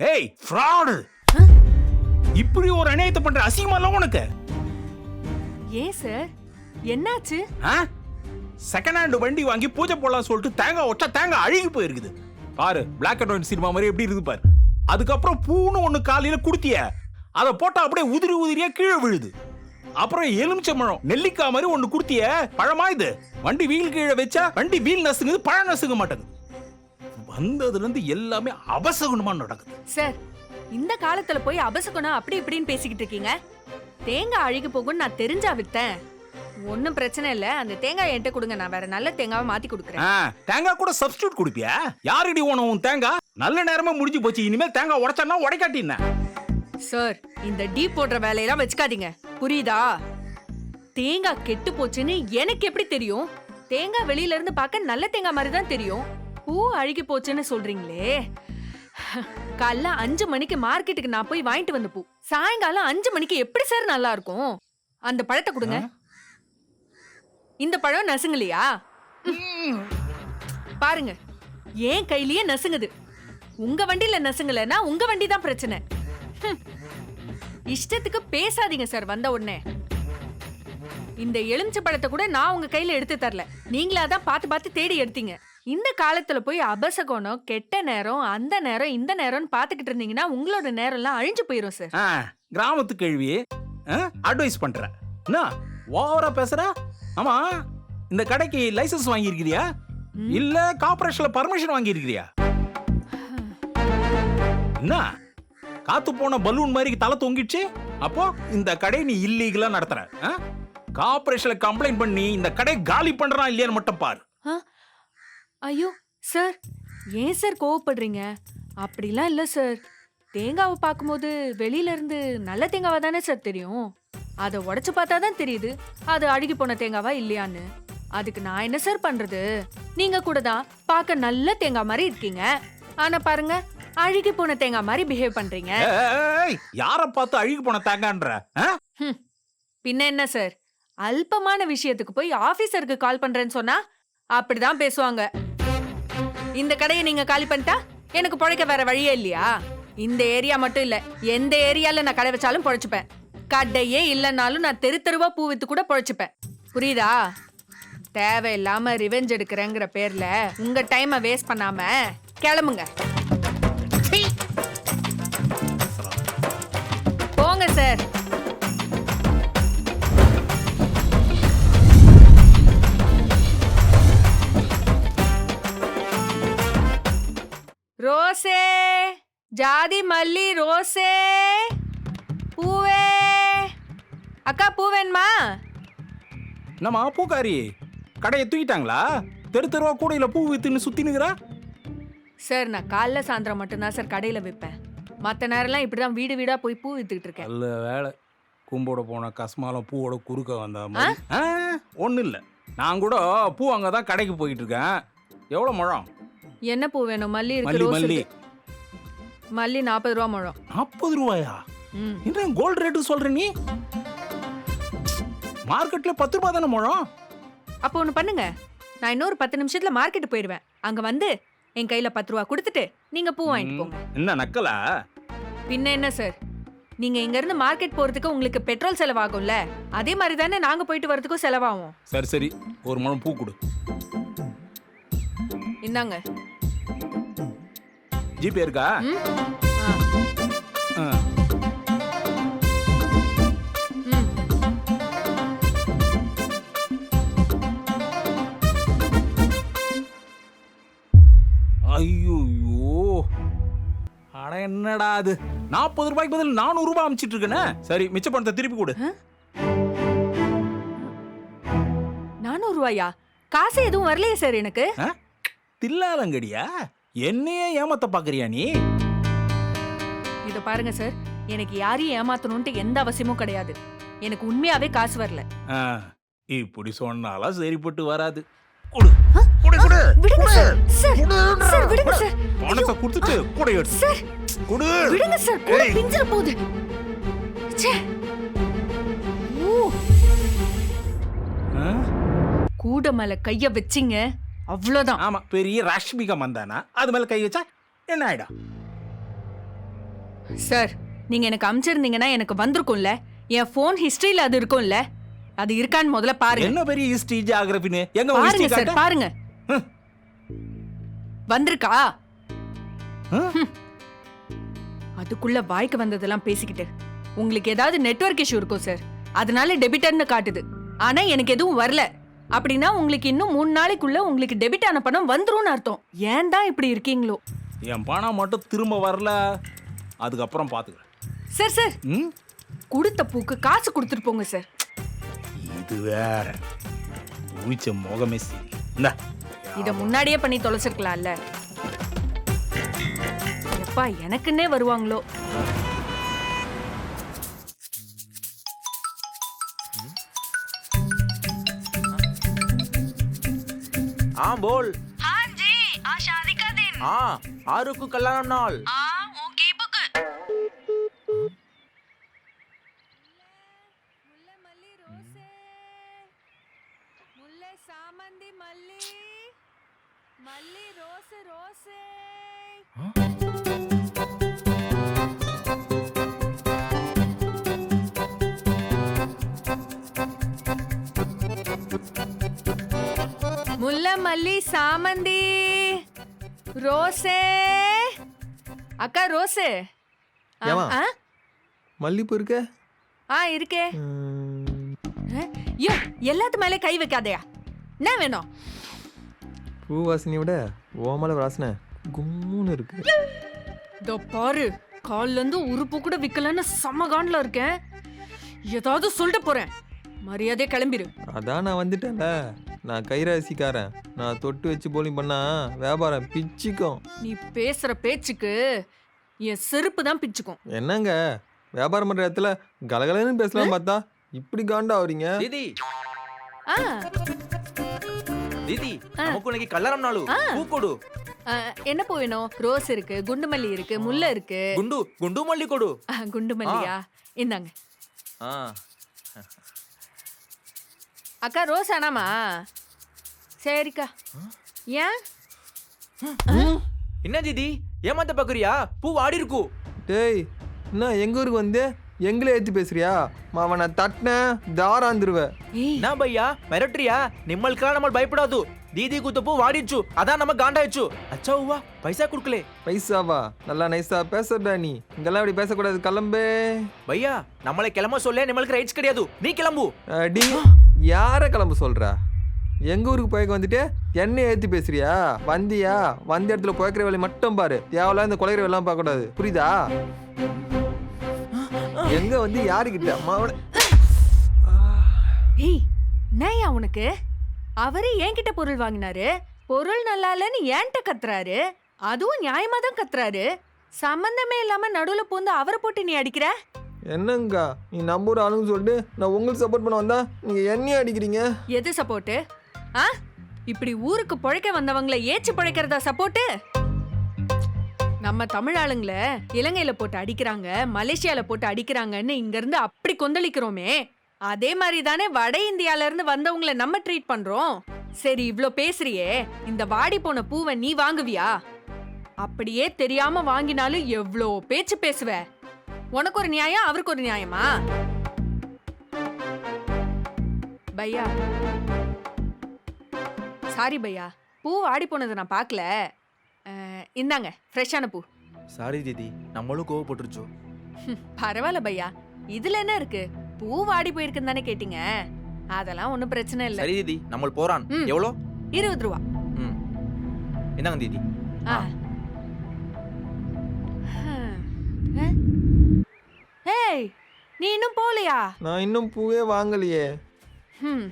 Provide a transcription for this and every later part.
ஏய் ஃப்ராடு இப்படி ஒரு அநியாயத்தை பண்ற அசிங்கமா உனக்கு? ஏன் சார் என்னாச்சு? செகண்ட் ஹேண்ட் வண்டி வாங்கி பூஜை போடலாம் சொல்லிட்டு தேங்காய் ஒச்சா தேங்காய் அழுகி போயிருக்குது. பாரு பிளாக் அண்ட் ஒயிட் சினிமா மாதிரி எப்படி இருக்குது பாரு. அதுக்கப்புறம் பூன்னு ஒண்ணு காலையில குடுத்திய. அதை போட்டா அப்படியே உதிரி உதிரியா கீழே விழுது. அப்புறம் எலுமிச்சம்பழம் நெல்லிக்காய் மாதிரி ஒண்ணு குடுத்திய. பழமா இது? வண்டி வீல் கீழே வச்சா வண்டி வீல் நசுங்குது பழம் நசுங்க மாட்டேங்குது. வந்ததுல இருந்து எல்லாமே அபசகுணமா நடக்குது. சார் இந்த காலத்துல போய் அபசகுணம் அப்படி இப்படின்னு பேசிக்கிட்டு இருக்கீங்க. தேங்காய் அழுகி போகும்னு நான் தெரிஞ்சா வித்தேன் ஒன்றும் பிரச்சனை இல்ல. அந்த தேங்காய் என்கிட்ட கொடுங்க. நான் வேற நல்ல தேங்காவை மாத்தி கொடுக்குறேன். ஆ, தேங்காய் கூட சப்ஸ்டியூட் குடிப்பியா? யாருடி உன உன் தேங்காய் நல்ல நேரமா முடிஞ்சு போச்சு. இனிமேல் தேங்காய் உடைச்சா உடைக்காட்டின சார் இந்த டீ போடுற வேலையெல்லாம் வச்சுக்காதீங்க. புரியுதா? தேங்காய் கெட்டு போச்சுன்னு எனக்கு எப்படி தெரியும்? தேங்காய் வெளியில இருந்து பார்க்க நல்ல தேங்காய் மாதிரி தான் தெரியும். பூ அழுகி போச்சுன்னு சொல்றீங்களே. காலைல அஞ்சு மணிக்கு மார்க்கெட்டுக்கு நான் போய் வாங்கிட்டு வந்த பூ. சாயங்காலம் அஞ்சு மணிக்கு எப்படி சார் நல்லா இருக்கும் அந்த பழத்தை கொடுங்க. இந்த பழம் நசுங்கலையா? பாருங்க. ஏன் கையிலேயே நசுங்குது. உங்க வண்டியில நசுங்கலைன்னா உங்க வண்டி தான் பிரச்சனை. இஷ்டத்துக்கு பேசாதீங்க சார் வந்த உடனே. இந்த எலுமிச்சை பழத்தை கூட நான் உங்க கையில எடுத்து தரல. நீங்களா தான் பார்த்து பார்த்து தேடி எடுத்தீங்க. இந்த காலத்துல போய் அபசகுணம் கெட்ட நேரம் அந்த நேரம் இந்த நேரம்னு பாத்துக்கிட்டு இருந்தீங்கன்னா உங்களோட நேரம் எல்லாம் அழிஞ்சு போயிரும் சார் ஆ, கிராமத்து கேள்வி அட்வைஸ் பண்ற என்ன ஓவரா பேசுற? ஆமா இந்த கடைக்கு லைசென்ஸ் வாங்கியிருக்கிறியா. இல்ல கார்பரேஷன்ல பர்மிஷன் வாங்கியிருக்கிறியா? என்ன காத்து போன பலூன் மாதிரி தலை தொங்கிடுச்சு? அப்போ இந்த கடை நீ இல்லீகலா நடத்துற ஆ? கார்பரேஷன்ல கம்ப்ளைண்ட் பண்ணி இந்த கடை காலி பண்றான் இல்லையான்னு மட்டும் பாரு. ஐயோ சார் ஏன் சார் கோவப்படுறீங்க? அப்படிலாம் இல்ல சார். தேங்காவை பார்க்கும்போது வெளியில இருந்து நல்ல தேங்காவா தானே சார் தெரியும்? அதை உடைச்சு பார்த்தா தான் தெரியுது அது அழுகி போன தேங்காவா இல்லையான்னு. அதுக்கு நான் என்ன சார் பண்றது? நீங்க கூட தான் பார்க்க நல்ல தேங்காய் மாதிரி இருக்கீங்க. ஆனா பாருங்க அழுகி போன தேங்காய் மாதிரி பிஹேவ் பண்றீங்க. ஏய், யார பார்த்து அழுகி போன தேங்கான்ற? பின்ன என்ன சார்? அல்பமான விஷயத்துக்கு போய் ஆபீசருக்கு கால் பண்றேன்னு சொன்னா அப்படிதான் பேசுவாங்க. இந்த கடையை நீங்க காலி பண்ணிட்டா எனக்கு பிழைக்க வேற வழியே இல்லையா? இந்த ஏரியா மட்டும் இல்ல எந்த ஏரியால நான் கடை வச்சாலும் பொழைச்சுப்பேன். கடையே இல்லைனாலும் நான் தெரு தெருவா பூ வித்து கூட பொழைச்சுப்பேன். புரியுதா? தேவையில்லாம ரிவெஞ்ச் எடுக்கிறேங்கிற பேர்ல உங்க டைமை வேஸ்ட் பண்ணாம கிளம்புங்க. ரோசே ஜாதி மல்லி ரோசே. பூவே. அக்கா பூ வேணுமா? என்னம்மா பூக்காரி கடையை தூக்கிட்டாங்களா? தெரு தெருவா கூடையில பூ வித்துன்னு சுத்தினுக்கிறா? சார் நான் காலைல சாயந்தரம் மட்டும்தான் சார் கடையில விற்பேன். மற்ற நேரம்லாம் இப்படிதான் வீடு வீடா போய் பூ வித்துக்கிட்டு இருக்கேன். நல்ல வேலை. கும்போட போன கஸ்மாலம் பூவோட குறுக்க வந்த மாதிரி. ஒன்றும் இல்லை நான் கூட பூ அங்கே தான் கடைக்கு போயிட்டு இருக்கேன். எவ்வளோ முழம்? என்ன பூ வேணும்? மல்லி இருக்கு மல்லி ரோஸ் மல்லி. இருக்கு. மல்லி நாற்பது ரூபா முழம். நாற்பது ரூபாயா? ம். என்ன கோல்டு ரேட்டு சொல்ற நீ? மார்க்கெட்ல பத்து ரூபாய் தானே முழம்? அப்போ ஒன்று பண்ணுங்க. நான் இன்னொரு பத்து நிமிஷத்துல மார்க்கெட் போயிடுவேன் அங்க வந்து என் கையில பத்து ரூபா கொடுத்துட்டு நீங்க பூ வாங்கிட்டு போங்க. என்ன நக்கலா? பின்ன என்ன சார் நீங்க இங்க இருந்து மார்க்கெட் போறதுக்கு உங்களுக்கு பெட்ரோல் செலவாகும்ல? அதே மாதிரி தானே நாங்க போயிட்டு வரதுக்கும் செலவாகும். சரி சரி. ஒரு முழம் பூ கொடு. இந்தாங்க. ஜிபே இருக்கா? ஆ. ஐயோ அட என்னடா அது? நாற்பது ரூபாய்க்கு பதில் நானூறு ரூபாய் அமிச்சிட்டு இருக்கேனே. சரி மிச்ச பணத்தை திருப்பி கொடு. நானூறு ரூபாயா? காசு எதுவும் வரலையே சார் எனக்கு. தில்லாலங்கடியா என்னையே ஏமாத்த பாக்குறியா நீ? இத பாருங்க சார் எனக்கு யாரையும் ஏமாத்தணும்ட்டு எந்த அவசியமும் கிடையாது. எனக்கு உண்மையாவே காசு வரல. ஆ, இப்படி சொன்னாலாம் சரிப்பட்டு வராது. கொடு. கொடு கொடு. விடுங்க சார் சார் கொடுன்றா. சார் விடுங்க சார் பணத்தை கொடுத்துட்டு கூட எடுத்து. சார் கொடு. விடுங்க சார் கூட ஏய். பிஞ்சிர போகுது ச்சே. ஆ? கூட மேல கைய வச்சிங்க. அவ்வளவுதான். ஆமா பெரிய ராஷ்மிகா மந்தானா அது மேல கை வச்சா என்ன ஆயிடும்? சார் நீங்க எனக்கு அமிச்சிருந்தீங்கன்னா எனக்கு வந்திருக்கும்ல. என் ஃபோன் ஹிஸ்டரியில அது இருக்கும்ல. அது இருக்கான்னு முதல்ல பாருங்க. என்ன பெரிய ஹிஸ்டரி ஜியாகிரபின்னு எங்க பாருங்க சார்? பாருங்க. வந்திருக்கா? அதுக்குள்ள வாய்க்கு வந்ததெல்லாம் பேசிக்கிட்டு. உங்களுக்கு ஏதாவது நெட்வொர்க் இஷ்யூ இருக்கும் சார் அதனால டெபிட்டர்னு காட்டுது. ஆனா எனக்கு எதுவும் வரல. அப்படின்னா உங்களுக்கு இன்னும் மூணு நாளைக்குள்ள உங்களுக்கு டெபிட் ஆன பணம் வந்துரும்னு அர்த்தம். ஏன் தான் இப்படி இருக்கீங்களோ? என் பணம் மட்டும் திரும்ப வரல. அதுக்கப்புறம் பாத்துக்கிறேன். Sir sir. ம்? கொடுத்த பூக்கு காசு கொடுத்துட்டு போங்க சார். இது வேற. ஊச்ச முகமே சரி. இந்தா. இத முன்னாடியே பண்ணி தொலைச்சிருக்கலாம்ல. எப்பா எனக்குன்னே வருவாங்களோ? हाँ बोल हाँ जी आज शादी का दिन हाँ आरू को कल्याण नाल हाँ ओके बुक முல்லை மல்லி ரோசே முல்லை சாமந்தி மல்லி மல்லி ரோஸ் ரோசே முல்லை சாமந்தி. ரோசே அக்கா ரோஸு. ஆ, ஏம்மா? ஆ? மல்லிப்பூ இருக்க? ஆ இருக்கே. ஐயோ எல்லாத்து மேலே கை வைக்காதயா. என்ன வேணும்? பூ வாசனையை விட ஓமல வாசனை கும்முன்னு இருக்கு. இதோ பாரு கால்ல இருந்து உறுப்பு கூட விக்கலன்னு செம்ம காண்டில் இருக்கேன். ஏதாவது சொல்லிட்டு போறேன். மரியாதையா கிளம்பிரு. அதான் நான் வந்துட்டேன்ல. நான் கைராசிக்காரன். நான் தொட்டு வச்சு போலிங் பண்ணா வியாபாரம் பிச்சுக்கும். நீ பேசுற பேச்சுக்கு என் செருப்பு தான் பிச்சுக்கும். என்னங்க? வியாபாரம் பண்ற இடத்துல கலகலன்னு பேசலாம் பார்த்தா இப்படி காண்டா வரீங்க దీది ఆ, దీది అమ్మకు నీకు కళ్ళరం என்ன பூ வேணும்? ரோஸ் இருக்கு குண்டு மல்லி இருக்கு முல்லை இருக்கு. குண்டு குண்டு மல்லி கொடு. குண்டு மல்லியா? இந்தாங்க. ఆ. அக்கா ரோஸ் ஆனாமா சரிக்கா. ஏன்? என்ன தீதி ஏமாத்த பாக்குறியா? பூ வாடி இருக்கு. டேய் என்ன எங்க ஊருக்கு வந்து எங்களே ஏத்தி பேசுறியா? அவனை தட்டினேன் தாராந்துருவேன் ஏய். என்ன பையா? மிரட்டுறியா? நிம்மளுக்கெல்லாம் நம்ம பயப்படாது. தீதி குத்த பூ வாடிச்சு அதான் நம்ம காண்டாயிடுச்சு. அச்சா உவா பைசா குடுக்கலே. பைசாவா? நல்லா நைஸா பேசுறடா நீ. இங்கெல்லாம் இப்படி பேசக்கூடாது கிளம்பே. பையா நம்மளை கிளம்ப சொல்ல நம்மளுக்கு ரைட்ஸ் கிடையாது. நீ கிளம்பு. அடி யார கிளம்ப சொல்ற? எங்க ஊருக்கு போய்க்க வந்துட்டு என்ன ஏத்தி பேசுறியா? வந்தியா? வந்த இடத்துல போய்க்கிற வேலையை மட்டும் பாரு. தேவையில்ல இந்த குலைக்கிற வேலைலாம் பார்க்க கூடாது புரியுதா? எங்க வந்து யாருக்கிட்ட? அம்மாவோட ஏய் என்னய்யா உனக்கு? அவரு என்கிட்ட பொருள் வாங்கினாரு. பொருள் நல்லா இல்லைன்னு ஏன்ட்ட கத்துறாரு. அதுவும் நியாயமா தான் கத்துறாரு. சம்பந்தமே இல்லாம நடுவுல பூந்து அவரை போட்டு நீ அடிக்கிற? என்னங்கா? நீ நம்ம ஊர் ஆளுங்க சொல்லிட்டு நான் உங்களுக்கு சப்போர்ட் பண்ண வந்தா நீங்க என்னையும் அடிக்கிறீங்க? எது சப்போர்ட்டு ஆ? இப்படி ஊருக்கு பொழைக்க வந்தவங்கள ஏச்சு பொழைக்கிறதா சப்போர்ட்டு நம்ம தமிழ் ஆளுங்களை இலங்கையில போட்டு அடிக்கிறாங்க மலேசியால போட்டு அடிக்கிறாங்கன்னு இங்க இருந்து அப்படி கொந்தளிக்கிறோமே. அதே மாதிரி தானே வட இந்தியால இருந்து வந்தவங்கள நம்ம ட்ரீட் பண்றோம். சரி இவ்ளோ பேசுறியே. இந்த வாடி போன பூவை நீ வாங்குவியா? அப்படியே தெரியாம வாங்கினாலும் எவ்வளோ பேச்சு பேசுவ? உனக்கு ஒரு நியாயம் அவருக்கு ஒரு நியாயமா? பையா சாரி பையா. பூ வாடி போனதை நான் பார்க்கல அஹ், இந்தாங்க ஃப்ரெஷ்ஷான பூ. சாரி தீதி நம்மளும் கோவப்பட்டுருச்சு? ஹம், பரவாயில்ல பையா. இதுல என்ன இருக்கு? பூ வாடி போயிருக்குன்னு தானே கேட்டீங்க. அதெல்லாம் ஒன்றும் பிரச்சனை இல்லை. சரி தீதி நம்ம போறான். ம். எவ்வளோ? இருபது ரூபா. ம். என்னங்க தீதி ஆ. ஹம். அஹ்? ஏய் நீ இன்னும் போகலையா? நான் இன்னும் பூவே வாங்கலையே. ம்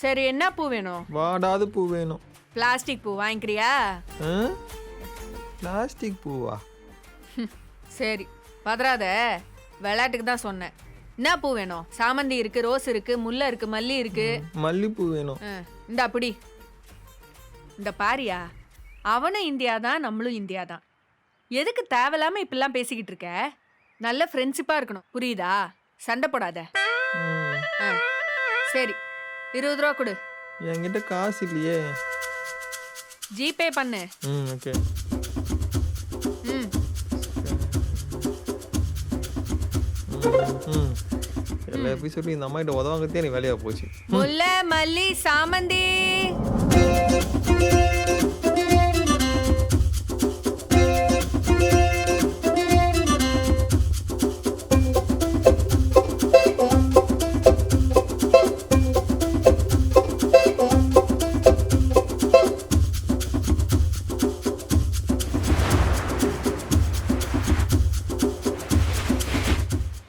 சரி என்ன பூ வேணும்? வாடாத பூ வேணும். பிளாஸ்டிக் பூ வாங்கிக்கிறியா? பிளாஸ்டிக் பூவா? சரி பதறாத. விளையாட்டுக்கு தான் சொன்னேன். என்ன பூ வேணும்? சாமந்தி இருக்கு ரோஸ் இருக்கு முல்லை இருக்கு மல்லி இருக்கு. மல்லிப்பூ வேணும். இந்த அப்படி இந்த பாரியா. அவனும் இந்தியா தான் நம்மளும் இந்தியா தான். எதுக்கு தேவையில்லாம இப்படிலாம் பேசிக்கிட்டு இருக்க? நல்ல ஃப்ரெண்ட்ஷிப்பா இருக்கணும். புரியுதா? சண்டை போடாத. ஆ, சரி. இருபது ரூபா கொடு. என்கிட்ட காசு இல்லையே. ஜிபே பண்ணு. ம் ஓகே. ம். ம் எல்லா எபிசோட்லையும் இந்த அம்மாகிட்ட உதவாங்கத்தே எனக்கு வேலையாக போச்சு. முல்லை மல்லி சாமந்தி.